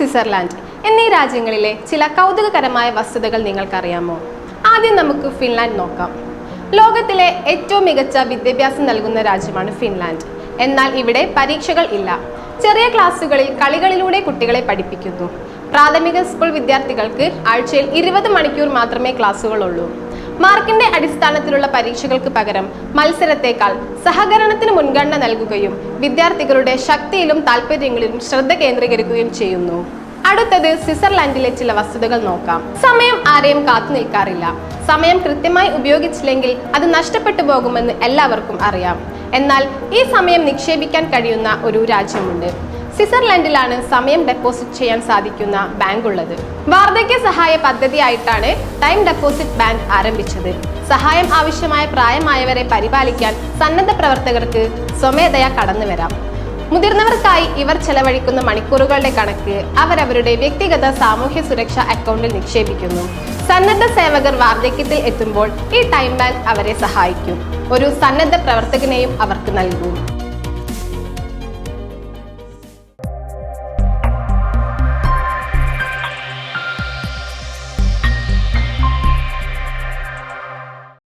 Switzerland എന്നീ രാജ്യങ്ങളിലെ ചില കൗതുകകരമായ വസ്തുതകൾ നിങ്ങൾക്കറിയാമോ? ആദ്യം നമുക്ക് ഫിൻലാൻഡ് നോക്കാം. ലോകത്തിലെ ഏറ്റവും മികച്ച വിദ്യാഭ്യാസം നൽകുന്ന രാജ്യമാണ് ഫിൻലാൻഡ്. എന്നാൽ ഇവിടെ പരീക്ഷകൾ ഇല്ല. ചെറിയ ക്ലാസ്സുകളിൽ കളികളിലൂടെ കുട്ടികളെ പഠിപ്പിക്കുന്നു. പ്രാഥമിക സ്കൂൾ വിദ്യാർത്ഥികൾക്ക് ആഴ്ചയിൽ ഇരുപത് മണിക്കൂർ മാത്രമേ ക്ലാസ്സുകളുള്ളൂ. മാർക്കിന്റെ അടിസ്ഥാനത്തിലുള്ള പരീക്ഷകൾക്ക് പകരം മത്സരത്തെക്കാൾ സഹകരണത്തിന് മുൻഗണന നൽകുകയും വിദ്യാർത്ഥികളുടെ ശക്തിയിലും താല്പര്യങ്ങളിലും ശ്രദ്ധ കേന്ദ്രീകരിക്കുകയും ചെയ്യുന്നു. അടുത്തത് സ്വിറ്റ്സർലാൻഡിലെ ചില വസ്തുതകൾ നോക്കാം. സമയം ആരെയും കാത്തു നിൽക്കാറില്ല. സമയം കൃത്യമായി ഉപയോഗിച്ചില്ലെങ്കിൽ അത് നഷ്ടപ്പെട്ടു പോകുമെന്ന് എല്ലാവർക്കും അറിയാം. എന്നാൽ ഈ സമയം നിക്ഷേപിക്കാൻ കഴിയുന്ന ഒരു രാജ്യമുണ്ട്. സ്വിറ്റ്സർലൻഡിലാണ് സമയം ഡെപ്പോസിറ്റ് ചെയ്യാൻ സാധിക്കുന്ന ബാങ്ക് ഉള്ളത് വാർദ്ധക്യ സഹായ പദ്ധതിയായിട്ടാണ് ടൈം ഡെപ്പോസിറ്റ് ബാങ്ക് ആരംഭിച്ചത്. സഹായം ആവശ്യമായ പ്രായമായവരെ പരിപാലിക്കാൻ സന്നദ്ധ പ്രവർത്തകർക്ക് സ്വമേധയാ കടന്നു വരാം. മുതിർന്നവർക്കായി ഇവർ ചെലവഴിക്കുന്ന മണിക്കൂറുകളുടെ കണക്ക് അവരവരുടെ വ്യക്തിഗത സാമൂഹ്യ സുരക്ഷാ അക്കൗണ്ടിൽ നിക്ഷേപിക്കുന്നു. സന്നദ്ധ സേവകർ വാർദ്ധക്യത്തിൽ എത്തുമ്പോൾ ഈ ടൈം ബാങ്ക് അവരെ സഹായിക്കും. ഒരു സന്നദ്ധ പ്രവർത്തകനെയും അവർക്ക് നൽകും.